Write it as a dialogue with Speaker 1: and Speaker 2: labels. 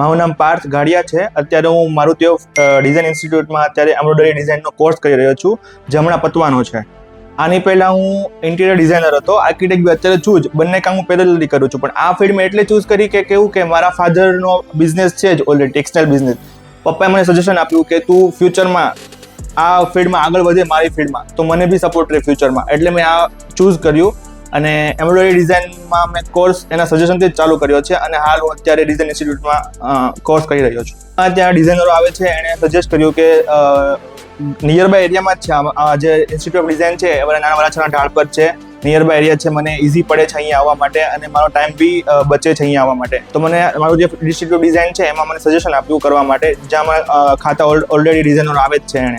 Speaker 1: મારું નામ પાર્થ ગાડિયા છે. અત્યારે હું મારુતિઓ ડિઝાઇન ઇન્સ્ટિટ્યૂટમાં અત્યારે એમ્બ્રોઇડરી ડિઝાઇનનો કોર્સ કરી રહ્યો છું, જે હમણાં પતવાનો છે. આની પહેલાં હું ઇન્ટિરિયર ડિઝાઇનર હતો આર્કિટેક્ટ બી અત્યારે છું જ, બંને કામ હું પેરેલલી કરું છું. પણ આ ફિલ્ડમાં એટલે ચૂઝ કરી કે કેવું કે મારા ફાધરનો બિઝનેસ છે જ ઓલરેડી ટેક્સટાઇલ બિઝનેસ પપ્પાએ મને સજેશન આપ્યું કે તું ફ્યુચરમાં આ ફિલ્ડમાં આગળ વધે, મારી ફિલ્ડમાં તો મને બી સપોર્ટ રહે ફ્યુચરમાં એટલે મેં આ ચૂઝ કર્યું. અને એમ્બ્રોઇડરી ડિઝાઇનમાં મેં કોર્સ એના સજેશનથી જ ચાલુ કર્યો છે અને હાલ હું અત્યારે ડિઝાઇન ઇન્સ્ટિટ્યૂટમાં કોર્સ કરી રહ્યો છું. આ ત્યાં ડિઝાઇનરો આવે છે, એણે સજેસ્ટ કર્યું કે નિયર બાય એરિયામાં જ છે. આ- જે ઇન્સ્ટિટ્યૂટ ઓફ ડિઝાઇન છે, એ નાના વરાછાના ઢાળ પર છે. નિયર બાય એરિયા છે, મને ઇઝી પડે છે અહીંયા આવવા માટે અને મારો ટાઈમ બી બચે છે અહીંયા આવવા માટે. તો મને મારું જે ઇન્સ્ટિટ્યૂટ ડિઝાઇન છે, એમાં મને સજેશન આપ્યું કરવા માટે, જ્યાં મારા ખાતા ઓલરેડી ડિઝાઇનર આવે જ છે એણે.